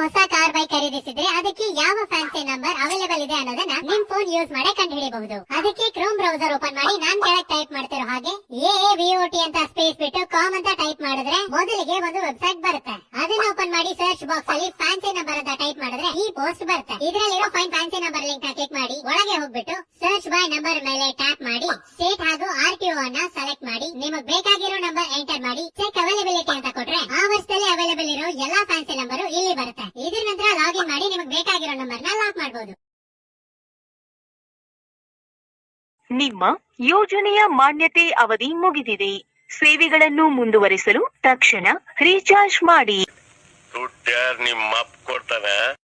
ಹೊಸ car bike ಖರೀದಿಸಿದ್ರೆ ಅದಕ್ಕೆ ಯಾವ ಫ್ಯಾನ್ಸಿ ನಂಬರ್ ಅವೈಲೇಬಲ್ ಇದೆ ಅನ್ನೋದನ್ನ ನಿಮ್ ಫೋನ್ ಯೂಸ್ ಮಾಡಿ ಕಂಡು ಹಿಡಿಯಬಹುದು ಅದಕ್ಕೆ ಕ್ರೋಮ್ ಬ್ರೌಸರ್ ಓಪನ್ ಮಾಡಿ ನಾನ್ ಕೆಳಗೆ ಟೈಪ್ ಮಾಡ್ತಿರೋ ಹಾಗೆ ಎ ವಿಒಟಿ ಅಂತ ಸ್ಪೇಸ್ ಬಿಟ್ಟು ಕಾಮ್ ಅಂತ ಟೈಪ್ ಮಾಡಿದ್ರೆ ಮೊದಲಿಗೆ ಒಂದು ವೆಬ್ಸೈಟ್ ಬರುತ್ತೆ. ಅದನ್ನ ಓಪನ್ ಮಾಡಿ ಸರ್ಚ್ ಬಾಕ್ಸ್ ಅಲ್ಲಿ ಫ್ಯಾನ್ಸಿ ನಂಬರ್ ಅಂತ ಟೈಪ್ ಮಾಡಿದ್ರೆ ಈ ಪೋಸ್ಟ್ ಬರುತ್ತೆ. ಇದರಲ್ಲಿರೋ fine fancy number link click ಮಾಡಿ ಒಳಗೆ ಹೋಗ್ಬಿಟ್ಟು ಸರ್ಚ್ ಬೈ ನಂಬರ್ ಮೇಲೆ ಟ್ಯಾಪ್ ಮಾಡಿ ಸ್ಟೇಟ್ ಹಾಗೂ ಆರ್ ಟಿಒ ಅನ್ನ ಸೆಲೆಕ್ಟ್ ಮಾಡಿ. ನಿಮಗೆ ಬೇಕಾಗಿರೋ ನಂಬರ್ ಎಂಟರ್ ಮಾಡಿ. ಚೆಕ್ ಅವೈಲಬಿಲಿಟಿ ಅಂತ ಕೊಟ್ರೆ ಆ ವರ್ಷದಲ್ಲಿ ಅವೈಲೇಬಲ್ ಇರೋ ಎಲ್ಲಾ ಫ್ಯಾನ್ಸಿ ನಂಬರ್ ಇಲ್ಲಿ ಬರುತ್ತೆ. ಇದ್ರ ನಂತರ ಲಾಗಿನ್ ಮಾಡಿ ನಿಮಗೆ ಬೇಕಾಗಿರೋ ನಂಬರ್ನ ಲಾಕ್ ಮಾಡಬಹುದು ನಿಮ್ಮ ಯೋಜನೆಯ ಮಾನ್ಯತೆ ಅವಧಿ ಮುಗಿದಿದೆ. ಸೇವೆಗಳನ್ನು ಮುಂದುವರಿಸಲು ತಕ್ಷಣ ರೀಚಾರ್ಜ್ ಮಾಡಿ. ದುಡ್ಡ್ಯಾರ್ ನಿಮ್ಮ ಅಪ್ಪ ಕೊಡ್ತಾನೆ?